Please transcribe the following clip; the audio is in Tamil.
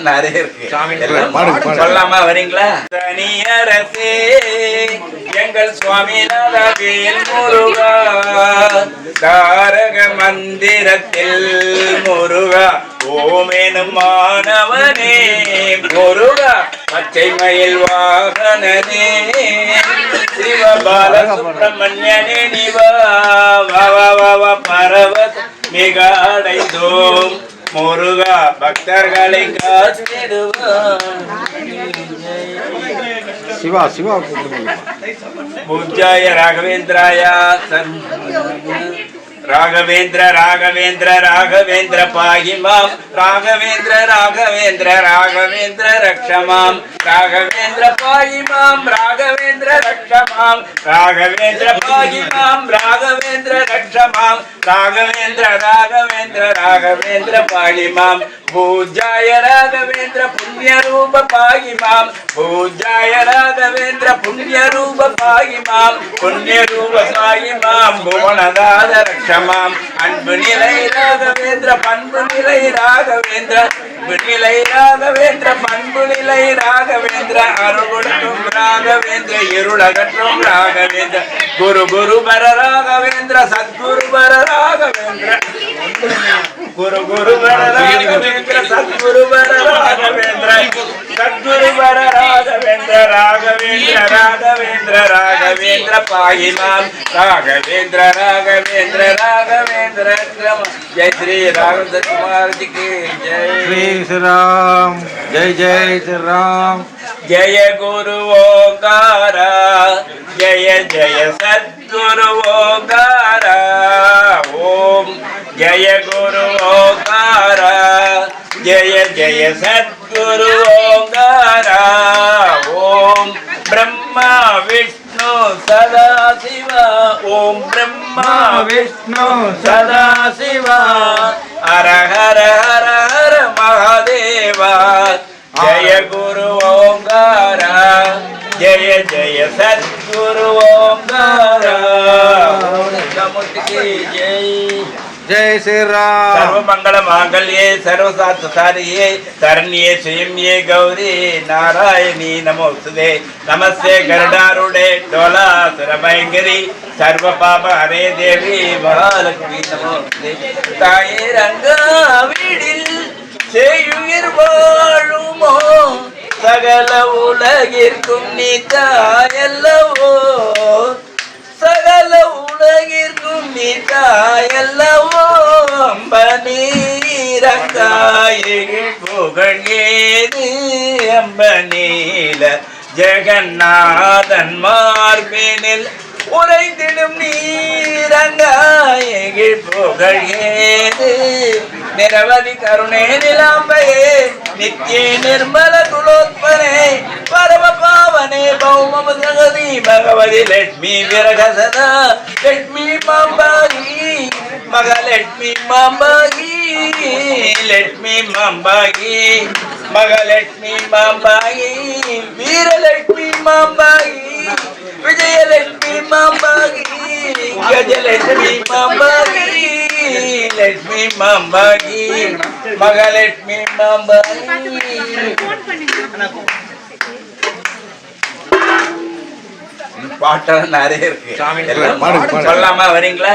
நிறைய இருக்கு. சொல்லாமா வரீங்களா? தனியரசே எங்கள் சுவாமிநாதவேல் முருகா. தாரக மந்திரத்தில் முருகா ஓமேனும் மாணவனே முருகா பச்சை மயில் வாகனனே சிவபால சுப்பிரமணியனே நிவா. வா வா வா வா பரவத் மிக அடைந்தோம். முருகா பக்தர்களை சிவா சிவா பூஜ்யாய ராகவேந்திராய சன் ராகவேந்திர ராகவேந்திர ராகவேந்திர பாகிமாம் ராகவேந்திர ராகவேந்திர ராகவேந்திர ரக்ஷமாம் ராகவேந்திர பாகிமாம் ராகவேந்திர ரக்ஷமாம் ராகவேந்திர பாகிமாம் ராகவேந்திர ரக்ஷமாம் ராகவேந்திர ராகவேந்திர ராகவேந்திர பாகிமாம் பூஜாய ராகவேந்திர புண்ணிய ரூப பாகிமாம் பூஜாய ராகவேந்திர புண்ணிய ரூப பாகிமாம் புண்ணிய ரூப பாகிமாம் புவனதாத ரக்ஷ ரக்ஷமாம் அன்பு நிலை ராகவேந்திர பண்பு நிலை ராகவேந்திர அன்பு நிலை ராகவேந்திர பண்பு நிலை ராகவேந்திர அருள்கொடுக்கும் ராகவேந்திர இருளகற்றும் ராகவேந்திர குரு குரு பர ராகவேந்திர சத்குரு பர ராகவேந்திர குரு குரு பர ராகவேந்திர சத்குரு பர ராகவேந்திர சத்குரு பர ராகவேந்திர ராகவேந்திர ராகவேந்திர ராகவேந்திர பாகி மாம் ராகவேந்திர ராகவேந்திர ராகவேந்திர கிரம ஜெய் ஸ்ரீ ராகவேந்திர குமார் ஜி கி ஸ்ரீ ஜெய் ஸ்ரீராம் ஜெய் ஜெய் ஸ்ரீராம் ஜெய குரு ஓங்கார ஜெய ஜெய சத்குரு ஓங்கார ஓம் ஜெய குரு ஓங்கார ஜெய ஜெய சத்குரு ஓங்கார ஓம் விஷ்ணு சதா சிவ ஓம் பிரம்மா விஷ்ணு சதா சிவா. ஹர ஹர மகாதேவா. ஜய குரு ஓங்கார ஜய ஜய சத்குரு ஓங்கார. மூர்த்திக்கு ஜெய் ஸ்ரீராம். சர்வமங்கள மாங்கல்யே சர்வசாத்த சாரியே சரண்யே சுயம்யே கௌரி நாராயணி நமோசுதே நமஸ்தே கருடாருடே டோலா சுரபயங்கரி சர்வ பாப ஹரே தேவி மகாலட்சுமி நமோசுதே தாயே ரங்கா வீடில் செய்யுயிர் வாழுமோ? சகல உலகிற்கும் நீ தாயல்லவோ? சகல உலகிற்கும் நீ தாயல்லவோ? அம்ப புகழ் ஏது அம்ப நீல ஜெகநாதன் மார்பினில் உரைந்திடும் நீரங்காயில் புகழ் ஏது நிரவதி கருணே நிலாம்பையே நித்திய நிர்மல குலோத்பனே பரம ஜகதி பகவதி லட்சுமி விரக சதா லட்சுமி மாம்பாகி மக லட்சுமி மாம்பாகி லட்சுமி மாம்பாகி மக லட்சுமி மாம்பாகி வீரலட்சுமி மாம்பாகி விஜயலட்சுமி மாம்பாகி கஜலட்சுமி மாம்பாகி லட்சுமி மாம்பாகி மகாலட்சுமி மாம்பாகி பாட்டெல்லாம் நிறைய இருக்கு. சொல்லாமா வரீங்களா